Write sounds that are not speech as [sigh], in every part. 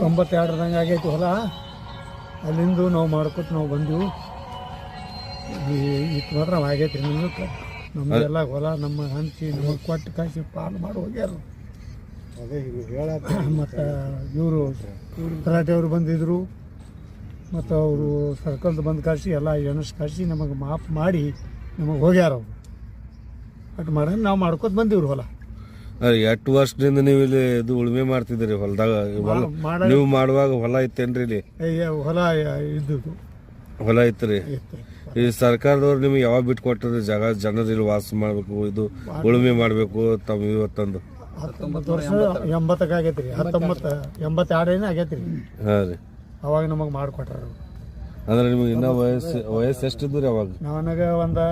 ತೊಂಬತ್ತೆರಡರಾಗ ಆಗೈತಿ ಹೊಲ. ಅಲ್ಲಿಂದ ನಾವು ಮಾಡ್ಕೊತ ನಾವು ಬಂದೆವು. ಇತ್ತು ಮಾತ್ರ ಆಗೈತಿ ರೀ ನಿಮ್ಗೆ ನಮ್ದೆಲ್ಲ ಹೊಲ ನಮ್ಮ ಹಂಚಿ ನಮಗೆ ಕೊಟ್ಟು ಕಾಸಿ ಪಾಲು ಮಾಡಿ ಹೋಗ್ಯಾರ. [clears throat] ಮತ್ತು ಇವರು ತರಾಟೆಯವರು ಬಂದಿದ್ದರು ಮತ್ತು ಅವರು ಸರ್ಕಲ್ದು ಬಂದು ಕಾಸಿ ಎಲ್ಲ ಎಣಸ್ ಕಾಸಿ ನಮಗೆ ಮಾಫ್ ಮಾಡಿ ನಮಗೆ ಹೋಗ್ಯಾರ ಅವರು. ಅಟ್ ಮಾಡಿ ನಾವು ಮಾಡ್ಕೊತ ಬಂದಿವ್ರು ಹೊಲ. ಎಷ್ಟು ವರ್ಷದಿಂದ ನೀವು ಇಲ್ಲಿ ಇದು ಉಳುಮೆ ಮಾಡ್ತಿದ್ದೀರಿ ಹೊಲದಾಗ? ಹೊಲ ಮಾಡ ನೀವು ಮಾಡುವಾಗ ಹೊಲ ಇತ್ತೇನ್ರಿ ಇಲ್ಲಿ? ಏ, ಹೊಲ ಇದ್ದುದು. ಹೊಲ ಐತ್ರಿ ಇತ್ತು ಈ ಸರ್ಕಾರದವ್ರು ನಿಮ್ಗೆ ಯಾವಾಗ ಬಿಟ್ಟು ಕೊಟ್ಟರೆ? ಜಾಗ ಜನರು ಇಲ್ಲಿ ವಾಸ ಮಾಡಬೇಕು ಇದು ಉಳುಮೆ ಮಾಡಬೇಕು ತಮ್ಮ ಇವತ್ತಂದು. ಹತ್ತೊಂಬತ್ತು ವರ್ಷ ಎಂಬತ್ತಕ್ಕೆ ಆಗೈತೆ ರೀ ಹತ್ತೊಂಬತ್ತು ಎಂಬತ್ತೆರಡೇನೇ ಆಗೈತೆ ರೀ ಹಾಂ ರೀ. ಅವಾಗ ನಮಗೆ ಮಾಡಿಕೊಟ್ರ ಅಂದ್ರೆ ನಿಮಗೆ ಇನ್ನೂ ವಯಸ್ಸು ವಯಸ್ಸು ಎಷ್ಟಿದ್ದು ರೀ ಅವಾಗ? ನನಗೆ ಒಂದು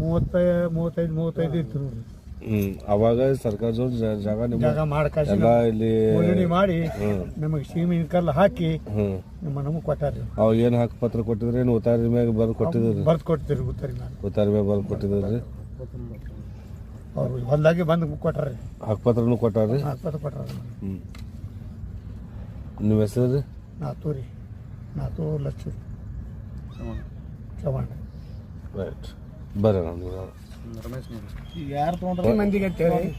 ಮೂವತ್ತೈ ಮೂವತ್ತೈದು ಮೂವತ್ತೈದು ಇತ್ತು ನೋಡ್ರಿ. ಹ್ಮ್. ಅವಾಗ ಸರ್ಕಾರ ಜ- ಜಾಗ ನಿಮ್ಮ ಜಾಗ ಮಾಡ್ಕಾಸಿ ಎಲ್ಲ ಇಲ್ಲಿ ಉಳುಮೆ ಮಾಡಿ ನಮಗೆ ಸೀಮಿನ ಕಲ್ಲು ಹಾಕಿ ಹ್ಮ್. ನಮ್ಮ ನಮಗೆ ಕೊಟ್ಟಾರಿ ಅವಾಗ ಏನು ಹಾಕಿ ಪತ್ರ ಕೊಟ್ಟಿದ್ರಿ? ಏನು ಉತ್ತಾರಿ ಮ್ಯಾಗ ಬರ್ದು ಕೊಟ್ಟಿದ್ರಿ? ಬರ್ದು ಕೊಡ್ತೀರಿ ಗೊತ್ತರಿ ನಾನು ಉತ್ತಾರಿ ಮ್ಯಾಗ ಬರ್ದು ಕೊಟ್ಟಿದ್ರಿ. ಅವ್ರು ಹೊಲ್ದಾಗೆ ಬಂದು ಕೊಟ್ಟಾರ್ರಿ. ಹಕ್ಕಪತ್ರನು ಕೊಟ್ಟಾರ್ರಿ? ಪತ್ರ ಕೊಟ್ಟಾರ ಹ್ಮ್. ನಿಮ್ಮ ಹೆಸರು ರೀ? ನಾತು ರೀ ನಾತು ಲಕ್ಷ. ಚವಾಣ ರೈಟ್ ಬರ್ರಿ ನಾವು ಯಾರು ತೊಗೊಂಡ್ರೆ? ಮಂದಿಗೆ ಅಂತೇಳಿ ಅಣ್ಣ.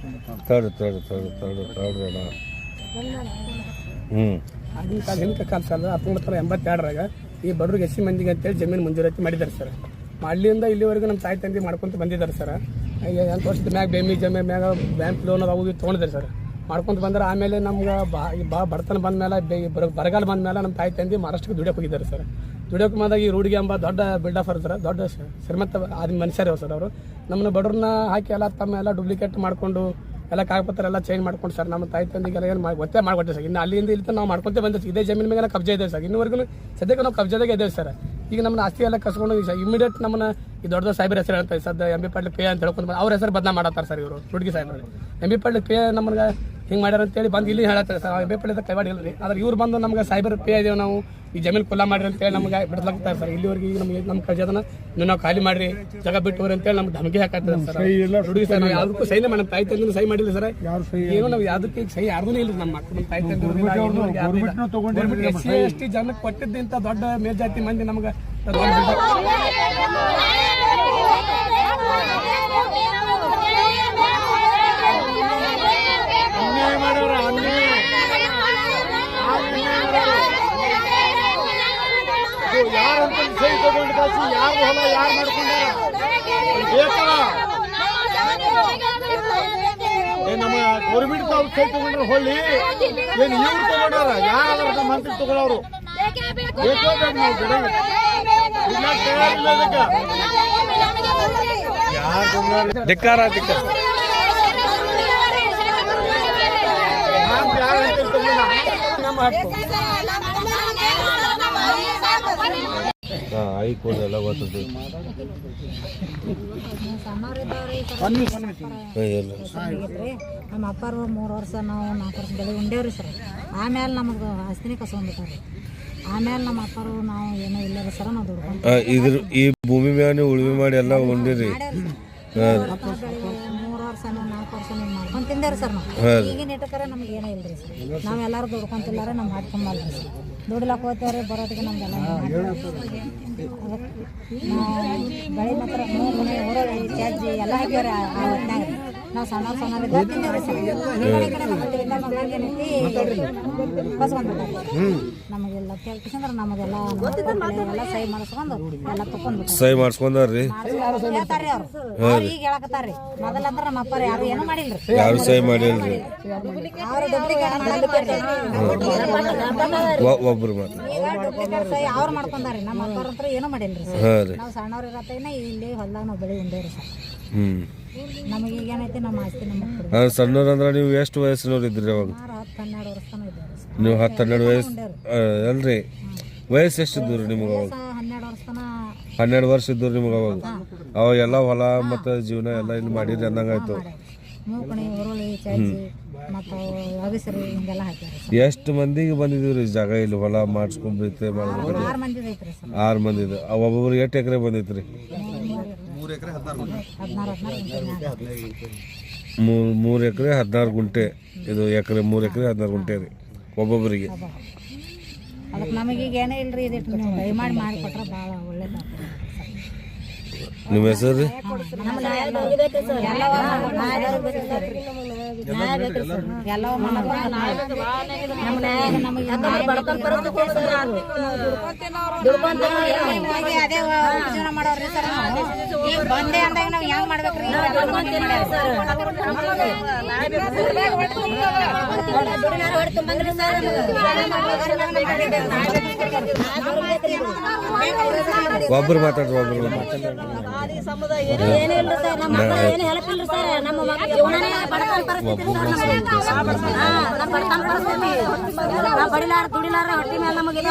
ಹ್ಮ್. ಆಗಿನ ಕಾಲ ಹಿಂದಿನ ಕಾಲ ಸರ್ ಹತ್ತೊಂಬತ್ತು ನೂರ ಎಂಬತ್ತೆರಡರಾಗ ಈ ಬಡವ್ರಿಗೆ ಎಸ್ ಸಿ ಮಂದಿಗೆ ಅಂತೇಳಿ ಜಮೀನು ಮಂಜೂರಾತಿ ಮಾಡಿದ್ದಾರೆ ಸರ್. ಅಲ್ಲಿಂದ ಇಲ್ಲಿವರೆಗೂ ನಮ್ಮ ತಾಯಿ ತಂದೆ ಮಾಡ್ಕೊಂತ ಬಂದಿದ್ದಾರೆ ಸರ್. ಈಗ ಎಂಟು ವರ್ಷದ ಮ್ಯಾಗ ಬೇಮಿ ಜಮೆ ಮ್ಯಾಗ ಬ್ಯಾಂಕ್ ಲೋನ್ ಅವು ತೊಗೊಂಡಿದ್ದಾರೆ ಸರ್. ಮಾಡ್ಕೊಂತ ಬಂದ್ರೆ ಆಮೇಲೆ ನಮ್ಗೆ ಬಾ ಬಡತನ ಬಂದ ಮೇಲೆ ಬರಗಾಲ ಬಂದ ಮೇಲೆ ನಮ್ಮ ತಾಯಿ ತಂದೆ ಮಹಾರಾಷ್ಟ್ರಕ್ಕೆ ದುಡಿಯೋಕೆ ಹೋಗಿದ್ದಾರೆ ಸರ್. ದುಡಿಯೋಕೆ ಬಂದಾಗ ಈ ರೂಢಿಗೆ ಎಂಬ ದೊಡ್ಡ ಬಿಲ್ಡಫರ್ ಸರ್ ದೊಡ್ಡ ಶ್ರೀಮಂತ ಆದ ಮನುಷ್ಯರ ಸರ್ ಅವರು. ನಮ್ಮನ್ನ ಬಡವ್ರನ್ನ ಹಾಕಿ ಎಲ್ಲ ತಮ್ಮ ಎಲ್ಲ ಡೂಪ್ಲಿಕೇಟ್ ಮಾಡಿಕೊಂಡು, ಎಲ್ಲ ಕಾಗಪತ್ರ ಎಲ್ಲ ಚೇಂಜ್ ಮಾಡ್ಕೊಂಡು ಸರ್. ನಮ್ಮ ತಾಯಿ ತಂದೆಗೆಲ್ಲ ಏನು ಮಾಡಿ ಗೊತ್ತೇ ಮಾಡ್ಕೊಟ್ಟೆ ಸರ್. ಇನ್ನು ಅಲ್ಲಿಂದ ಇಲ್ಲಿ ನಾವು ಮಾಡ್ಕೊಂತ ಬಂದೆ ಇದೇ ಜಮೀನು ಮೇಲೆ ಕಬ್ಜೆ ಇದೆ ಸರ್. ಇನ್ನುವರೆಗೂ ಸದ್ಯಕ್ಕೆ ನಾವು ಕಬ್ಜಾದಾಗೆ ಇದ್ದೇವೆ ಸರ್. ಈಗ ನಮ್ಮನ್ನ ಆಸ್ತಿ ಎಲ್ಲ ಕಸ್ಕೊಂಡು ಇಮಿಡಿಯೇಟ್ ನಮ್ಮನ್ನ ಈ ದೊಡ್ಡ ದೊಡ್ಡ ಹೆಸರು ಹೇಳ್ತಾರೆ ಸದ್ಯ ಎಂ ಬಿ ಪಾಟೀಲ್ ಪೇ ಅಂತ ಹೇಳ್ಕೊಂಡು ಅವ್ರ ಹೆಸರು ಬದಲಾ ಮಾಡತ್ತಾರೆ ಸರ್ ಇವರು. ಹುಡುಗಿ ಸಾಹೇಬ್ರು. ಎಂ ಬಿ ಪಾಟೀಲ್ ಪೇ ನಮ್ಗೆ ಹಿಂಗೆ ಮಾಡ್ಯಾರ ಅಂತೇಳಿ ಬಂದು ಇಲ್ಲಿ ಹೇಳತ್ತಾರೆ ಸರ್. ನಾವು ಬೇಪಳ್ಳಿದ ಪಾಟೀಲ್ ಕೈವಾಡಿ ಇಲ್ಲ ರೀ ಆದ್ರೆ ಇವ್ರು ಬಂದು ನಮ್ಗೆ ಸೈಬರ್ ಪೇ ಇದೇವೆ ನಾವು. ಈ ಜಮೀನು ಕುಲ್ಲ ಮಾಡ್ರಿ ಅಂತೇಳಿ ನಮ್ಗೆ ಬಿಡ್ಲಾಗ್ತಾರೆ ಸರ್. ಇಲ್ಲಿವರೆಗೆ ಈಗ ನಮಗೆ ನಮ್ಮ ಕಜದನ ನೀವು ನಾವು ಖಾಲಿ ಮಾಡ್ರಿ. ಜಾಗ ಬಿಟ್ಟು ಹೋಗ್ರಿ ಅಂತೇಳಿ ನಮ್ಗೆ ಧಮಕಿ ಹಾಕತ್ತಾರೆ ಸರ್. ಹುಡುಗಿ ಸರ್ ನಾವು ಯಾವುದಕ್ಕೂ ಸೈನ್ ಮಾಡಿ ನಮ್ಮ ತಾಯಿ ತಂದ್ರೆ ಸೈ ಮಾಡಿಲ್ಲ ಸರ್. ಏನು ನಾವು ಯಾವುದಕ್ಕೆ ಈಗ ಸಹಿ ಯಾರ್ದೂ ಇಲ್ಲ ನಮ್ಮ ಮಕ್ಕಳು ತಾಯಿ ತಂದ್ರೆ ಎಸ್ ಸಿ ಎಸ್ ಟಿ ಜನಕ್ಕೆ ಕೊಟ್ಟಿದ್ದಿಂತ ದೊಡ್ಡ ಮೇಲ್ಜಾತಿ ಮಂದಿ ನಮ್ಗೆ [laughs] ದೊಡ್ಡ ಬಿಲ್ಡರ್ ಅನ್ಯಾಯ ಮಾಡ್ಯಾರ ಅನ್ಯಾಯ ಯಾರು ಅಂತ ಸಹಿ ತಗೊಂಡು ಕಳಿಸಿ ಯಾರು ಹೊಲ ಯಾರು ಮಾಡ್ಕೊಂಡಾರ? ಬೇಕಲ್ಲ. ನಮ್ಮ ಗೌರ್ಮೆಂಟ್ ಸಹಿ ತಗೊಂಡ್ರೆ ಹೊಳ್ಳಿ. ಏನು ಇವ್ರು ತಗೊಂಡಾರ? ಯಾರು ನಮ್ಮ ಮಂತ್ರಿ ತಗೊಳ್ಳೋರು ಬೇಕೋ ಬೇಕು ನಾವು ಬಿಡಂಗ ಇಲ್ಲ ತಯಾರಿಲ್ಲ ಅದಕ್ಕೆ ಯಾರು ಧಿಕ್ಕಾರ ನಮ್ಮ ಹಕ್ಕು. ಹಾಂ ಕೂಡ ಎಲ್ಲ ಗೊತ್ತದ ನಮ್ಮ ಅಪ್ಪಾರು ಮೂರು ವರ್ಷ ನಾವು ನಾಲ್ಕು ವರ್ಷ ಬೆಳೆ ಉಂಡೇವ್ರಿ ಸರ್. ಆಮೇಲೆ ನಮಗೆ ಆಸ್ತಿನೇ ಕಸ್ಕೊಂಡ್ಬಿಟ್ಟಾರೆ ಆಮೇಲೆ ನಮ್ಮ ಅಪ್ಪಾರು ನಾವು ಏನೋ ಇಲ್ಲ ಸರ್ ನಾವು ದುಡ್ಕೊಂಡು ಇದ್ರ ಈ ಭೂಮಿ ಮೇಲೆ ಉಳುಮೆ ಮಾಡಿ ಎಲ್ಲ ಉಂಡಿರಿ. ತಿಂದೇವ್ರಿ ಸರ್ ನಾವು. ಈಗಿನ ಇಟ್ಟಕರ ನಮ್ಗೆ ಏನೋ ಇಲ್ರಿ ಸರ್. ನಾವು ಎಲ್ಲರೂ ದುಡ್ಕೊಂತಿಲ್ಲಾರ ನಮ್ಮ ಹಾಕೊಂಬಲ್ರಿ ಸರ್. ದುಡ್ಲಾಕ್ ಹೋಗ್ತೇವ್ರಿ ಬರೋದಕ್ಕೆ ನಮ್ಗೆಲ್ಲ ನಾವು ಬೆಳೆ ಮಾತ್ರ ಮೂರು ಮನೆ ಊರಲ್ಲಿ ಚಾರ್ಜಿ ಎಲ್ಲ ಹಾಕ್ಯಾವ್ರಿ ಆ ರೀ. ನಾವು ಸಣ್ಣ ಸಣ್ಣ ನಮ್ಮ ನಮಗೆಲ್ಲ ನಮ್ಮ ಎಲ್ಲ ಸಹಿ ಮಾಡಿಸ್ಕೊಂಡು ಎಲ್ಲ ತಕೊಂಡ್ಬಿಟ್ಟಾರೆ ಸಹಿ ಮಾಡಿಸ್ಕೊಂಡಾರ್ರಿ. ಹೇಳ್ತಾರ್ರಿ ಅವ್ರು. ಈಗ ಹೇಳಕತ್ತಾರ್ರಿ. ಮೊದಲಂದ್ರ ನಮ್ಮ ಅಪ್ಪಾರ ಯಾರು ಏನು ಮಾಡಿಲ್ರಿ. ಯಾರು ಒಬ್ರು ಅವ್ರು ಮಾಡ್ಕೊಂಡಾರಿ ನಮ್ಮ ಅಪ್ಪಾರ ಏನೂ ಮಾಡಿಲ್ರಿ. ನಾವು ಸಣ್ಣವ್ರ ಇರತ್ತೇನ ಇಲ್ಲಿ ಹೊಲ್ದಾಗ ನಾವು ಬೆಳೆ ಉಂಡೇವ್ರಿ ಸರ್ ನಮಗೆ ಈಗ ಏನೈತಿ? ನಮ್ಮ ಆಸ್ತಿ ನಮ್ಮ ಕೊಡಿ ಹಾಂ ಸಣ್ಣವ್ರು ಅಂದ್ರೆ ನೀವು ಎಷ್ಟು ವಯಸ್ಸಿನವ್ರು ಇದ್ರಿ ಅವಾಗ? ಸುಮಾರು ಹತ್ತು ಹನ್ನೆರಡು ವರ್ಷ ತನಕ ನೀವು ಹತ್ತು ಹನ್ನೆರಡು ವಯಸ್ಸು ಅಲ್ರಿ. ವಯಸ್ಸು ಎಷ್ಟು ರೀ ನಿಮ್ಗೆ ಅವಾಗ? ಹನ್ನೆರಡು ವರ್ಷ ತನ ಹನ್ನೆರಡು ವರ್ಷ ಇದ್ದು ನಿಮಗೆ ಅವಾಗ? ಅವಾಗ ಎಲ್ಲ ಹೊಲ ಮತ್ತು ಜೀವನ ಎಲ್ಲ ಇಲ್ಲಿ ಮಾಡಿರಿ ಅಂದಂಗಾಯ್ತು. ಮೂಕಣಿ ಹುರುಳಿ ಚಾಚಿ ಮತ್ತು ಅಗಸರಿ ಹಿಂಗೆಲ್ಲ ಹಾಕ್ಯಾರ ಎಷ್ಟು ಮಂದಿಗೆ ಬಂದಿದ್ದೀವಿ ರೀ ಜಾಗ ಇಲ್ಲಿ ಹೊಲ ಮಾಡಿಸ್ಕೊಂಡ್ ಮಾಡ್ಬೇಕು ಆರು ಮಂದಿ ಐತ್ರಿ ಸರ್. ಆರು ಮಂದಿ ರೀ ಒಬ್ಬೊಬ್ರಿಗೆ ಎಷ್ಟು ಎಕರೆ ಬಂದೈತೆ ರೀ ಹದಿನಾರು ಹದಿನಾರು ಮೂರು ಮೂರು ಎಕರೆ ಹದಿನಾರು ಗುಂಟೆ. ಇದು ಎಕರೆ ಮೂರು ಎಕರೆ ಹದಿನಾರು ಗುಂಟೆ ರೀ ಒಬ್ಬೊಬ್ಬರಿಗೆ. ಅದಕ್ಕೆ ನಮಗೀಗ ಏನೇ ಇಲ್ರಿ ಇದಿಟ್ಟು ದಯಮಾಡಿ ಮಾಡಿಕೊಟ್ರೆ ಭಾಳ ಒಳ್ಳೇದಾಗ್ತದೆ. ನಿಮ್ಮ ಹೆಸರು ರೀ? ಒಬ್ಬರು ಮಾತಾಡ್ರಿ ಒಬ್ಬರು ಮಾತಾಡ್ರಿ. ನಮ್ಮ ಬಡತನ ಪರಿಸ್ಥಿತಿ ಹೊಟ್ಟಿ ಮೇಲೆ ನಮಗೆ